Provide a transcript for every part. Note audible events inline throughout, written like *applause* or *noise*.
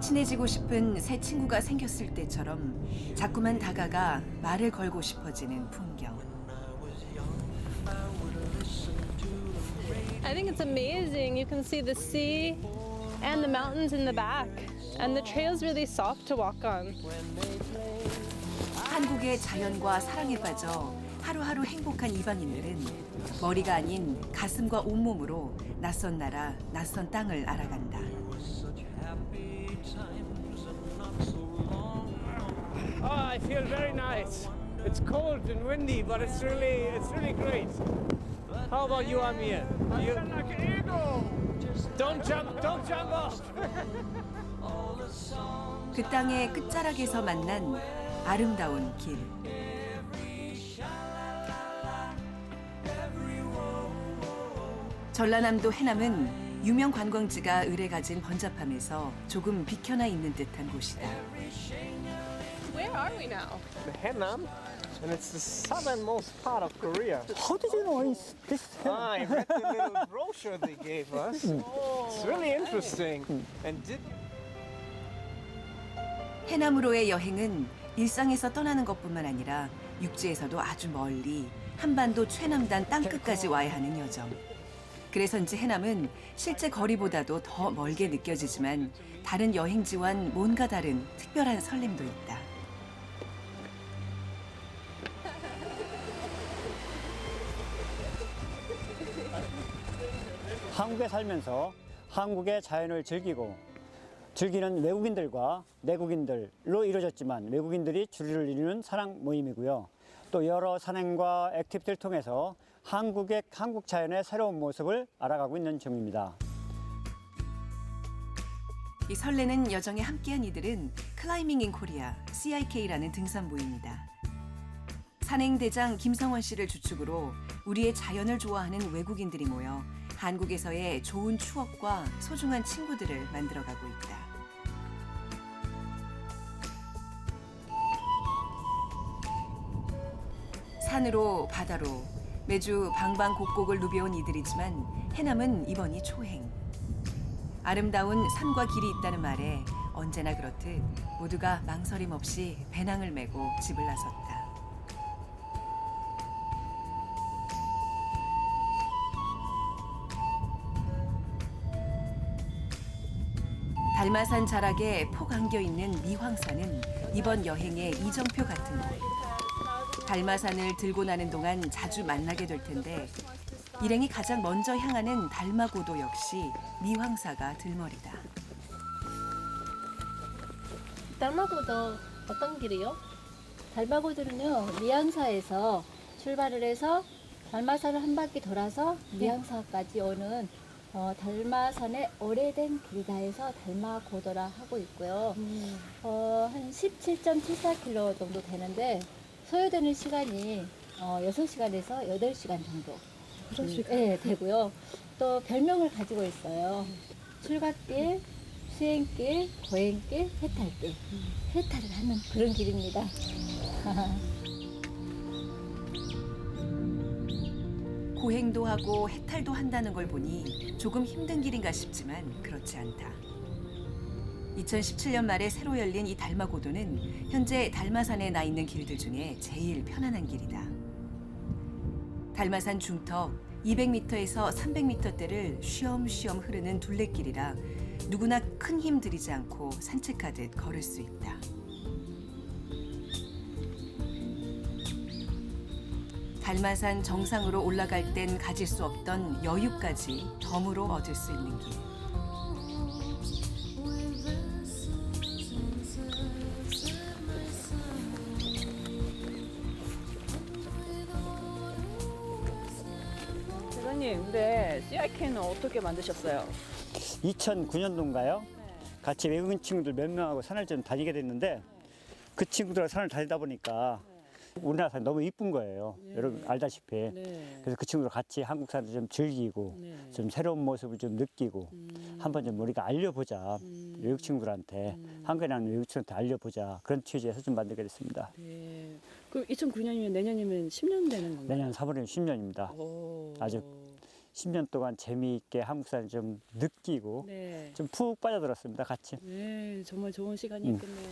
친해지고 싶은 새 친구가 생겼을 때처럼 자꾸만 다가가 말을 걸고 싶어지는 풍경. I think it's amazing. You can see the sea and the mountains in the back, and the trail's really soft to walk on. 한국의 자연과 사랑에 빠져 하루하루 행복한 이방인들은 머리가 아닌 가슴과 온몸으로 낯선 나라, 낯선 땅을 알아간다. Oh, I feel very nice. It's cold and windy, but it's really, it's really great. How about you, Amir? You... like an eagle. Don't jump, don't jump off. 그 땅의 끝자락에서 만난 아름다운 길. 전라남도 해남은 유명 관광지가 의뢰 가진 번잡함에서 조금 비켜나 있는 듯한 곳이다. Where are we now? The Haenam, and it's the southernmost part of Korea. How did you know it's this? Ah, I read the little brochure they gave us. It's really interesting. And did 해남으로의 여행은 일상에서 떠나는 것뿐만 아니라 육지에서도 아주 멀리 한반도 최남단 땅끝까지 와야 하는 여정. 그래서인지 해남은 실제 거리보다도 더 멀게 느껴지지만 다른 여행지와는 뭔가 다른 특별한 설렘도 있다. 한국에 살면서 한국의 자연을 즐기고 즐기는 외국인들과 내국인들로 이루어졌지만 외국인들이 주를 이루는 사랑 모임이고요. 또 여러 산행과 액티비티를 통해서 한국의 한국 자연의 새로운 모습을 알아가고 있는 중입니다. 이 설레는 여정에 함께한 이들은 클라이밍 인 코리아 CIK라는 등산 모임이다. 산행대장 김성원 씨를 주축으로 우리의 자연을 좋아하는 외국인들이 모여 한국에서의 좋은 추억과 소중한 친구들을 만들어가고 있다. 산으로 바다로 매주 방방곡곡을 누벼온 이들이지만 해남은 이번이 초행. 아름다운 산과 길이 있다는 말에 언제나 그렇듯 모두가 망설임 없이 배낭을 메고 집을 나섰다. 달마산 자락에 폭 안겨 있는 미황산은 이번 여행의 이정표 같은 곳. 달마산을 들고 나는 동안 자주 만나게 될 텐데 일행이 가장 먼저 향하는 달마고도 역시 미황사가 들머리다. 달마고도 어떤 길이요? 달마고들은요 미양사에서 출발을 해서 달마산을 한 바퀴 돌아서 미양사까지 오는 어, 달마산의 오래된 길이다 해서 달마고도라 하고 있고요. 어, 한 17.74km 정도 되는데 소요되는 시간이 어, 6시간에서 8시간 정도 음, 네, 되고요. 또 별명을 가지고 있어요. 출갓길, 수행길, 고행길, 해탈길. 해탈을 하는 그런 길입니다. *laughs* 고행도 하고 해탈도 한다는 걸 보니 조금 힘든 길인가 싶지만 그렇지 않다. 2017년 말에 새로 열린 이 달마 고도는 현재 달마산에 나 있는 길들 중에 제일 편안한 길이다. 달마산 중턱 200m에서 300m대를 쉬엄쉬엄 흐르는 둘레길이라 누구나 큰 힘 들이지 않고 산책하듯 걸을 수 있다. 달마산 정상으로 올라갈 땐 가질 수 없던 여유까지 덤으로 얻을 수 있는 길. CIK는 어떻게 만드셨어요? 2009년도인가요? 같이 외국인 친구들 몇 명하고 산을 좀 다니게 됐는데 그 친구들하고 산을 다니다 보니까 우리나라 산이 너무 이쁜 거예요. 여러분 알다시피. 네. 그래서 그 친구들 같이 한국 산을 좀 즐기고 네. 좀 새로운 모습을 좀 느끼고 한번 좀 우리가 알려보자 외국 친구들한테 한국에 나는 외국 친구한테 알려보자 그런 취지에서 좀 만들게 됐습니다. 네. 그 2009년이면 내년이면 10년 되는 건가요? 내년 3월이면 10년입니다. 오. 아주 10년 동안 재미있게 한국 사람 좀 느끼고 네. 좀 푹 빠져들었습니다. 같이. 네, 정말 좋은 음. 시간이었겠네요.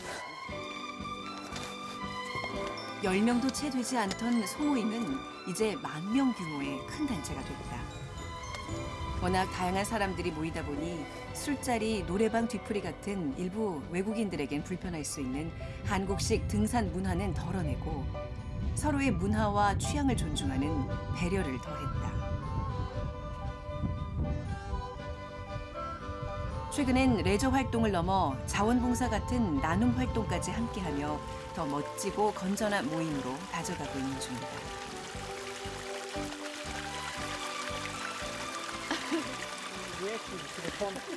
10명도 채 되지 않던 소모임은 이제 만 명 규모의 큰 단체가 됐다. 워낙 다양한 사람들이 모이다 보니 술자리, 노래방 뒤풀이 같은 일부 외국인들에겐 불편할 수 있는 한국식 등산 문화는 덜어내고 서로의 문화와 취향을 존중하는 배려를 더했다. 최근엔 레저 활동을 넘어 자원봉사 같은 나눔 활동까지 함께하며 더 멋지고 건전한 모임으로 다져가고 있는 중이다.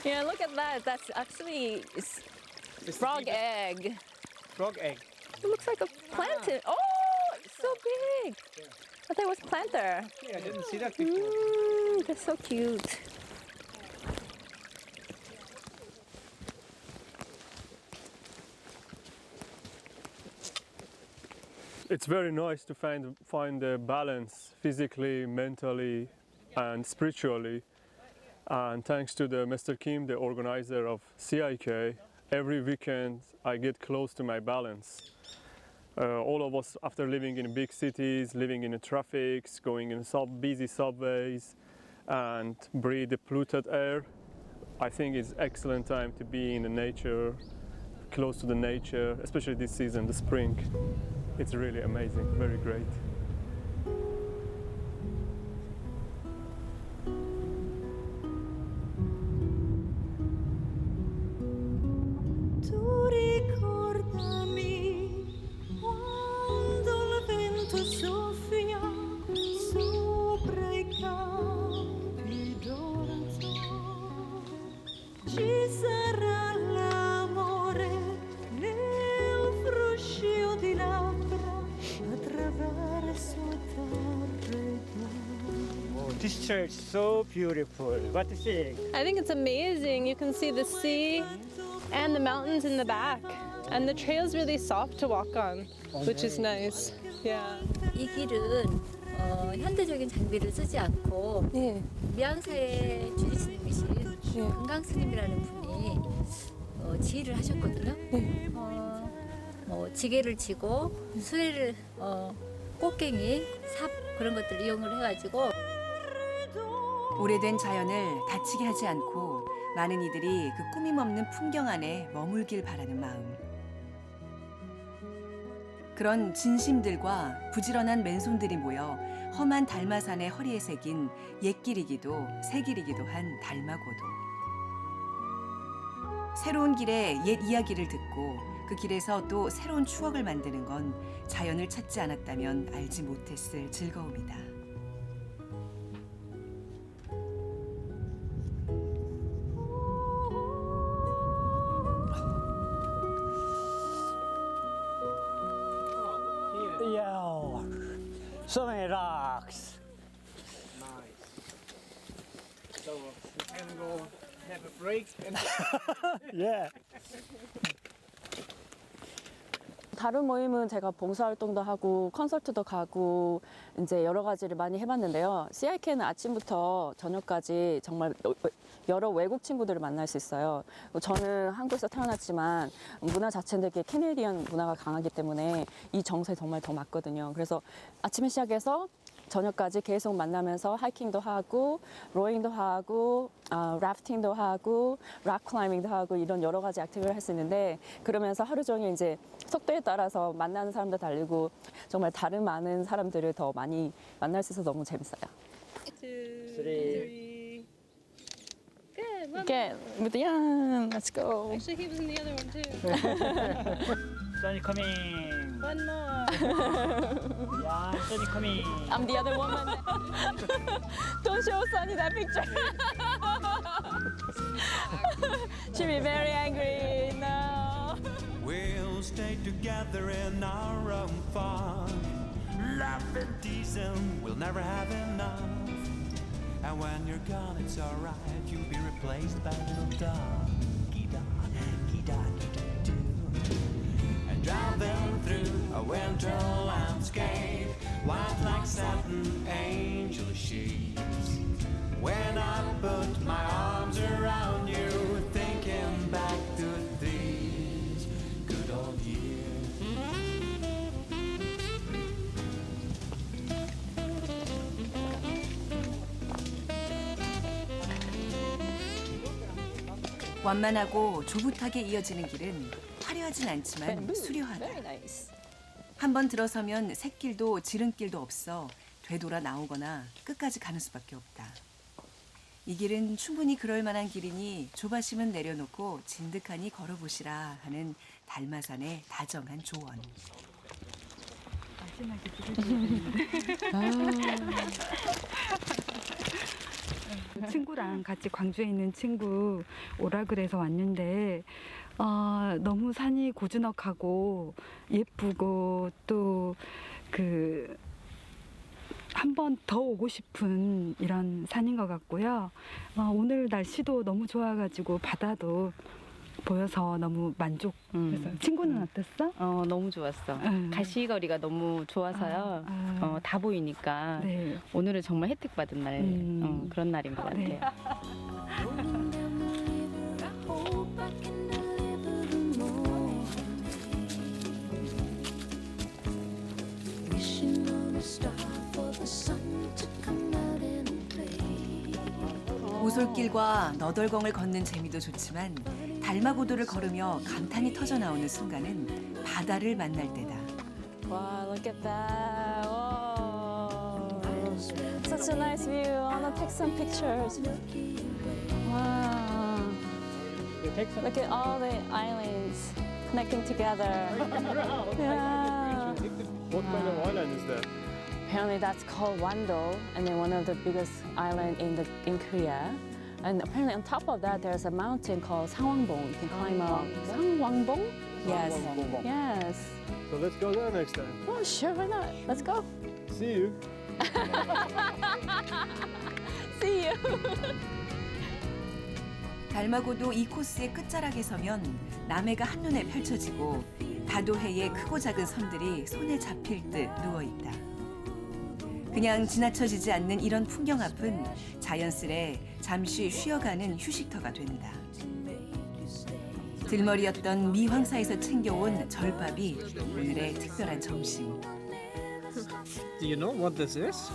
Yeah, look at that. That's actually s- frog egg. Frog egg. It looks like a plantain. Oh, it's so big. I thought it was planter. Yeah, I didn't see that before. Mm, they're so cute. It's very nice to find find the balance physically, mentally, and spiritually. And thanks to the Mr. Kim, the organizer of CIK, every weekend I get close to my balance. Uh, all of us, after living in big cities, living in the traffics, going in sub busy subways, and breathe the polluted air, I think it's excellent time to be in the nature, close to the nature, especially this season, the spring. It's really amazing, very great. So beautiful. What do you think? I think it's amazing. You can see the sea and the mountains in the back. And the trail's really soft to walk on, which is nice. Yeah. 이 길은 어, 현대적인 장비를 쓰지 않고 Yeah. 미양사의 주지 스님이신 네. 금강 스님이라는 분이 어, 지휘를 하셨거든요. 어, 뭐 지게를 치고 수레를 어, 꽃갱이, 삽 그런 것들을 이용을 해가지고 오래된 자연을 다치게 하지 않고 많은 이들이 그 꾸밈 없는 풍경 안에 머물길 바라는 마음. 그런 진심들과 부지런한 맨손들이 모여 험한 달마산의 허리에 새긴 옛길이기도 새길이기도 한 달마고도. 새로운 길에 옛 이야기를 듣고 그 길에서 또 새로운 추억을 만드는 건 자연을 찾지 않았다면 알지 못했을 즐거움이다. Yeah. 다른 모임은 제가 봉사활동도 하고 컨설트도 가고 이제 여러 가지를 많이 해봤는데요. CIK는 아침부터 저녁까지 정말 여러 외국 친구들을 만날 수 있어요. 저는 한국에서 태어났지만 문화 자체는 되게 캐네디언 문화가 강하기 때문에 이 정서에 정말 더 맞거든요. 그래서 아침에 시작해서 저녁까지 계속 만나면서 하이킹도 하고 로잉도 하고 아, 래프팅도 하고 락 클라이밍도 하고 이런 여러 가지 액티비티를 할 수 있는데 그러면서 하루 종일 이제 속도에 따라서 만나는 사람도 달리고 정말 다른 많은 사람들을 더 많이 만날 수 있어서 너무 재밌어요. Three. Good. Well, Okay, with the young, let's go. Actually, he was in the other one too. Sunny coming. One more. Yeah, sunny coming. I'm the other woman. *laughs* Don't show Sunny that picture. *laughs* She'll be very angry. No. We'll stay together in our own fun. Laugh and tease we'll never have enough. And when you're gone, it's alright. You'll be replaced by a little dog. When I put my arms around you, thinking back to these good old years. 완만하고 조붓하게 이어지는 길은 화려하진 않지만 수려하다. 한 번 들어서면 샛길도 지름길도 없어 되돌아 나오거나 끝까지 가는 수밖에 없다. 이 길은 충분히 그럴 만한 길이니 조바심은 내려놓고 진득하니 걸어보시라 하는 달마산의 다정한 조언. 친구랑 같이 광주에 있는 친구 오라 그래서 왔는데 어, 너무 산이 고즈넉하고 예쁘고 또그 한 번 더 오고 싶은 이런 산인 것 같고요. 어, 오늘 날씨도 너무 좋아가지고 바다도 보여서 너무 만족했어요. 친구는 어땠어? 어 너무 좋았어. 응. 가시거리가 너무 좋아서요. 아, 어, 다 보이니까 네. 오늘은 정말 혜택 받은 날 음. 어, 그런 날인 것 네. 같아요. Rolling *laughs* 오솔길과 너덜광을 걷는 재미도 좋지만 달마고도를 걸으며 감탄이 터져 나오는 순간은 바다를 만날 때다. Wow, look at that. Whoa. Such a nice view. I want to take some pictures. Wow. Look at all the islands connecting together. Yeah. What kind of island is that? Apparently that's called Wando, and then one of the biggest island in the in Korea. And apparently on top of that there's a mountain called Sangwangbong. You can climb up. Sangwangbong? Yes. Yes. So let's go there next time. Oh, sure, why not? Let's go. See you. See you. 달마고도 이 코스의 끝자락에 서면 남해가 한눈에 펼쳐지고 다도해의 크고 작은 섬들이 손에 잡힐 듯 누워 있다. 그냥 지나쳐지지 않는 이런 풍경 앞은 자연스레 잠시 쉬어가는 휴식터가 된다. 들머리였던 미황사에서 챙겨온 절밥이 오늘의 특별한 점심. Do you know what this is?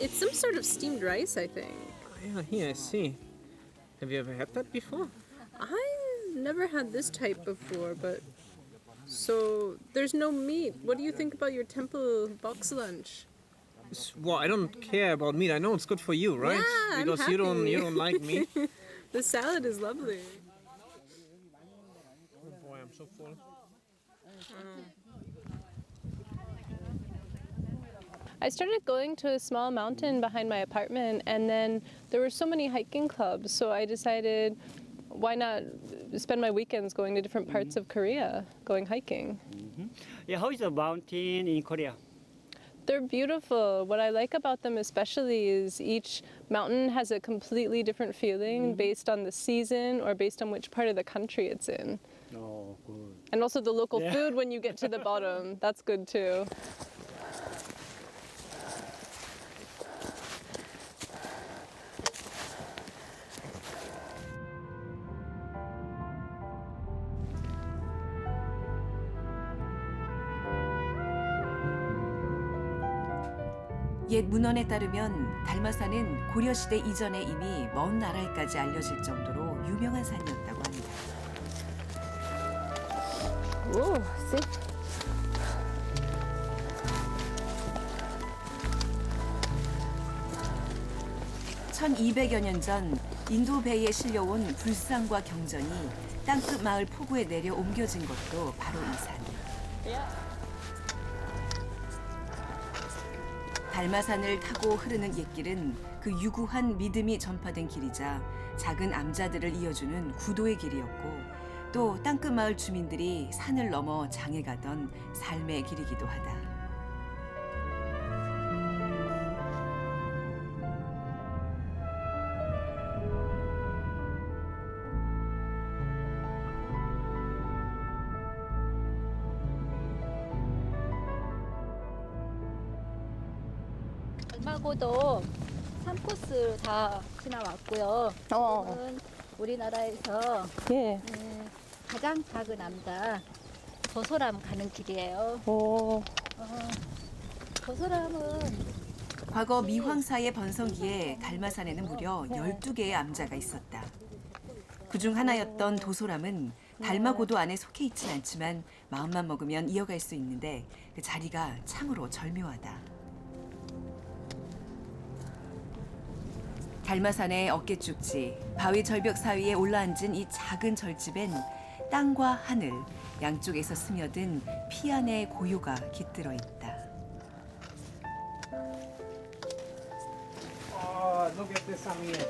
It's some sort of steamed rice, I think. Yeah, here I see. Have you ever had that before? I never had this type before, but so there's no meat. What do you think about your temple box lunch? It's- well, I don't care about meat. I know it's good for you, right? Yeah, I'm because you don't you don't like meat. *laughs* The salad is lovely. oh boy, I'm so full. Uh. I started going to a small mountain behind my apartment, and then there were so many hiking clubs, so I decided why not spend my weekends going to different parts of Korea, going hiking. Mm-hmm. Yeah, how is the mountain in Korea? They're beautiful. What I like about them especially is each mountain has a completely different feeling mm-hmm. based on the season or based on which part of the country it's in. Oh, good. And also the local Yeah. food when you get to the bottom. *laughs* That's good too. 옛 문헌에 따르면 달마산은 고려시대 이전에 이미 먼 나라에까지 알려질 정도로 유명한 산이었다고 합니다. Ooh, see? (1200여 년 전) 인도 배에 실려온 불상과 경전이 땅끝 마을 포구에 내려 옮겨진 것도 바로 이 산. 달마산을 타고 흐르는 옛길은 그 유구한 믿음이 전파된 길이자 작은 암자들을 이어주는 구도의 길이었고 또 땅끝 마을 주민들이 산을 넘어 장에 가던 삶의 길이기도 하다. 달마고도 3코스 다 지나왔고요. 어. 지금은 우리나라에서 예. 음, 가장 작은 남자 도소람 가는 길이에요. 오. 어, 도소람은 과거 미황사의 번성기에 달마산에는 무려 12개의 암자가 있었다. 그중 하나였던 도소람은 달마고도 안에 속해 있진 않지만 마음만 먹으면 이어갈 수 있는데 그 자리가 참으로 절묘하다. 달마산의 어깨축지, 바위 절벽 사이에 올라앉은 이 작은 절집엔 땅과 하늘 양쪽에서 스며든 피안의 고요가 깃들어 있다. Oh, look at this sun here.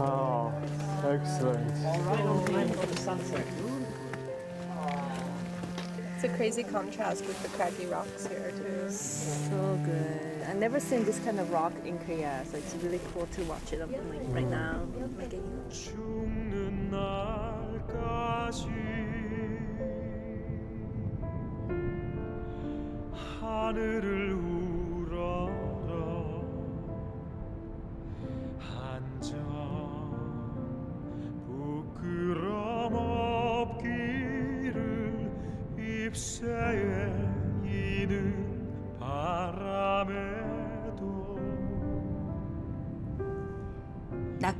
Oh, excellent. Right on time for the sunset. It's a crazy contrast with the craggy rocks here too. So good. I've never seen this kind of rock in Korea, so it's really cool to watch it like right now. Like a 죽는 날까지 하늘을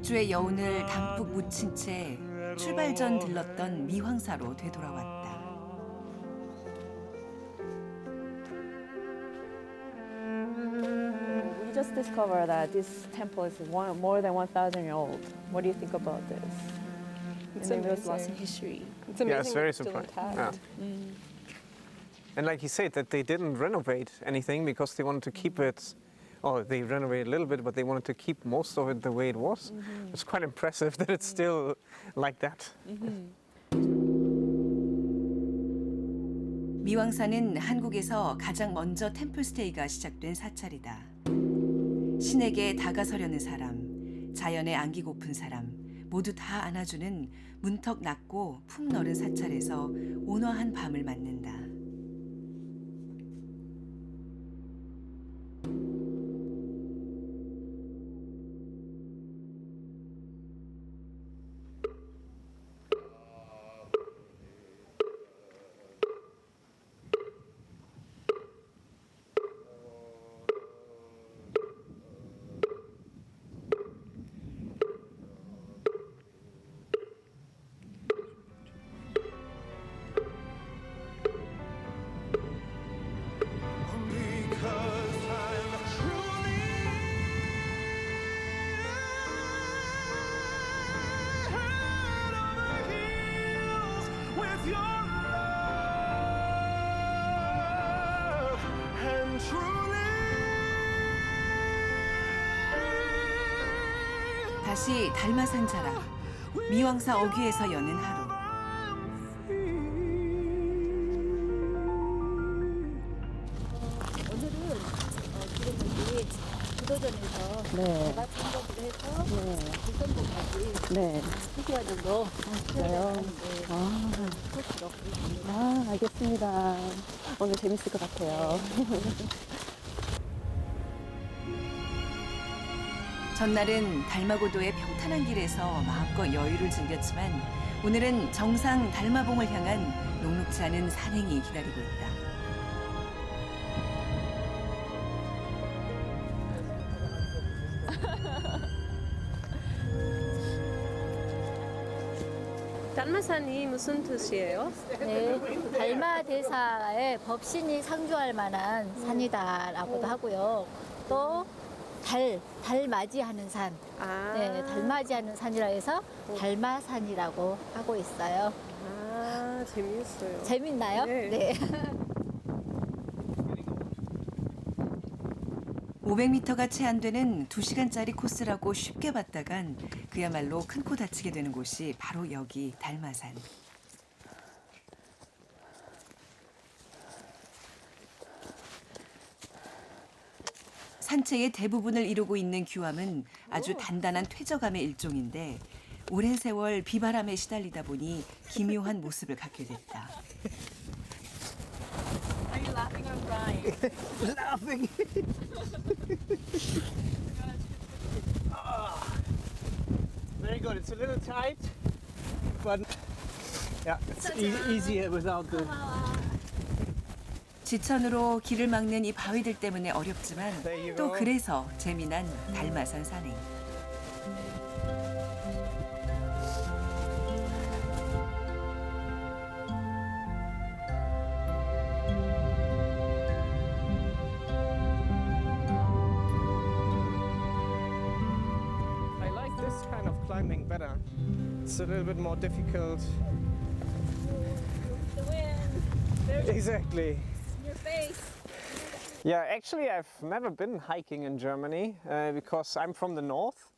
낙주의 여운을 담뿍 묻힌 채 출발 전 들렀던 미황사로 되돌아왔다. We just discovered that this temple is one, more than 1,000 years old. What do you think about this? It's and it was lost in amazing. history. It's amazing Yeah, it's very still surprising. intact. And like he said, that they didn't renovate anything because they wanted to keep it, or they renovated a little bit, but they wanted to keep most of it the way it was. It's quite impressive that it's still like that. 미왕사는 한국에서 가장 먼저 템플스테이가 시작된 사찰이다. 신에게 다가서려는 사람, 자연에 안기고픈 사람, 모두 다 안아주는 문턱 낮고 품 넓은 사찰에서 온화한 밤을 맞는다. 다시 달마산 자락, 미왕사 어귀에서 여는 하루. 오늘은 여기 구도전에서 네. 제가 참석을 해서 부선봉까지 네. 2시간 정도 그래요? 하는데 아, 아, 알겠습니다. 오늘 재밌을 것 같아요. *laughs* 전날은 달마고도의 평탄한 길에서 마음껏 여유를 즐겼지만 오늘은 정상 달마봉을 향한 녹록지 않은 산행이 기다리고 있다. *laughs* 단마산이 무슨 뜻이에요? 네, 달마 대사의 법신이 상주할 만한 산이다라고도 하고요. 또 달, 달 맞이하는 산, 아. 네, 달 맞이하는 산이라 해서 달마산이라고 하고 있어요. 아, 재미있어요. 재밌나요? 네. *laughs* 500m가 채 안 되는 2시간짜리 코스라고 쉽게 봤다간 그야말로 큰 코 다치게 되는 곳이 바로 여기 달마산. 산체의 대부분을 이루고 있는 규함은 아주 단단한 퇴적암의 일종인데 오랜 세월 비바람에 시달리다 보니 기묘한 모습을 갖게 됐다. Are you laughing or crying? laughing. oh, very good. It's a little tight, but yeah, it's e- easier without the. 지천으로 길을 막는 이 바위들 때문에 어렵지만 또. 그래서 재미난 달마산 산행. I like this kind of climbing better. It's a little bit more difficult. The wind, Exactly. Yeah, actually, I've never been hiking in Germany uh, because I'm from the north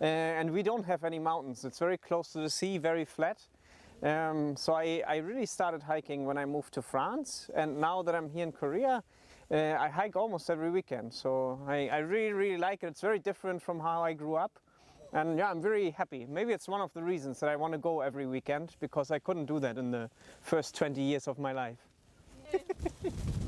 uh, and we don't have any mountains. It's very close to the sea, very flat. Um, so I, I really started hiking when I moved to France, and now that I'm here in Korea, uh, I hike almost every weekend. So I, I really, really like it. It's very different from how I grew up. And yeah, I'm very happy. Maybe it's one of the reasons that I want to go every weekend because I couldn't do that in the first 20 years of my life. *laughs*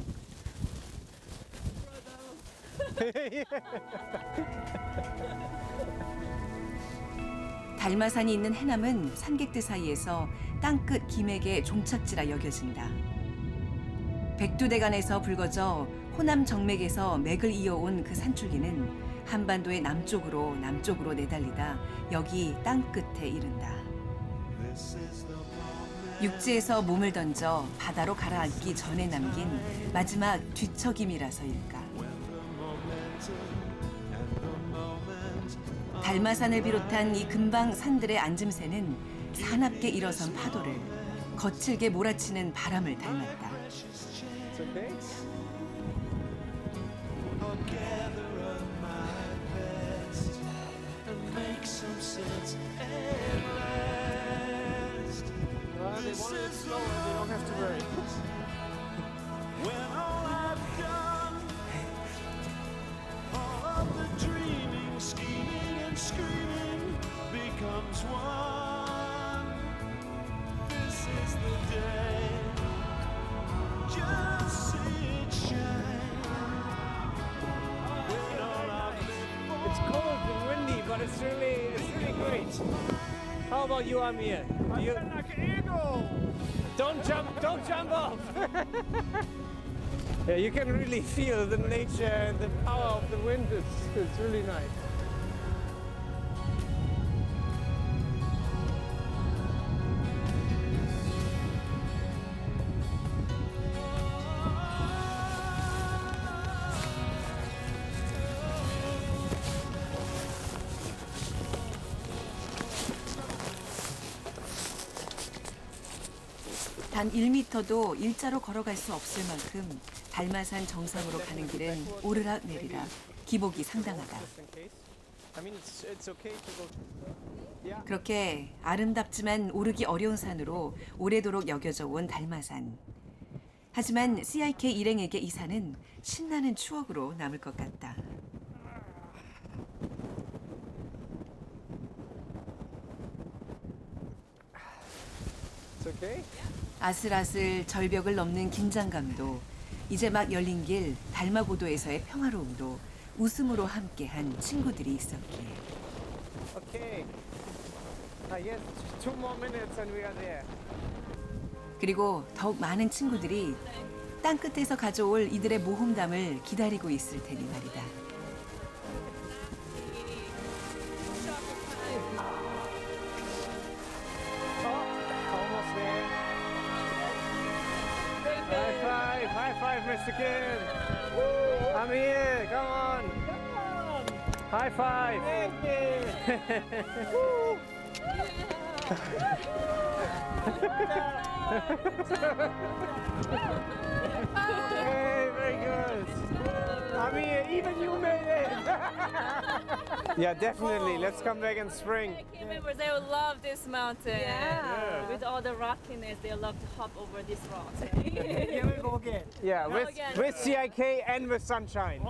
*laughs* 달마산이 있는 해남은 산객들 사이에서 땅끝 김액의 종착지라 여겨진다. 백두대간에서 불거져 호남 정맥에서 맥을 이어온 그 산줄기는 한반도의 남쪽으로 남쪽으로 내달리다 여기 땅끝에 이른다. 육지에서 몸을 던져 바다로 가라앉기 전에 남긴 마지막 뒤척임이라서일까. 달마산을 비롯한 이 근방 산들의 앉음새는 사납게 일어선 파도를 거칠게 몰아치는 바람을 닮았다. It's really, it's really great. How about you, Amir? Do you... like an eagle. Don't jump, don't jump off. *laughs* yeah, you can really feel the nature and the power of the wind. It's, it's really nice. 1미터도 일자로 걸어갈 수 없을 만큼 달마산 정상으로 가는 길은 오르락 내리락 기복이 상당하다. 그렇게 아름답지만 오르기 어려운 산으로 오래도록 여겨져 온 달마산. 하지만 CIK 일행에게 이 산은 신나는 추억으로 남을 것 같다. It's okay. 아슬아슬 절벽을 넘는 긴장감도 이제 막 열린 길 달마고도에서의 평화로움도 웃음으로 함께한 친구들이 있었기에 Okay. I guess two more minutes and we are there. 그리고 더욱 많은 친구들이 땅 끝에서 가져올 이들의 모험담을 기다리고 있을 테니 말이다. Mexican. Woo. I'm here. Come on. Come on. High five. *laughs* hey, very good. I'm here, even you made it. *laughs* yeah, definitely. Let's come back in spring. members, they will love this mountain. Yeah. With all the rockiness, they love to hop over this rock. *laughs* Yeah, with, Go with, again. with CIK and with sunshine.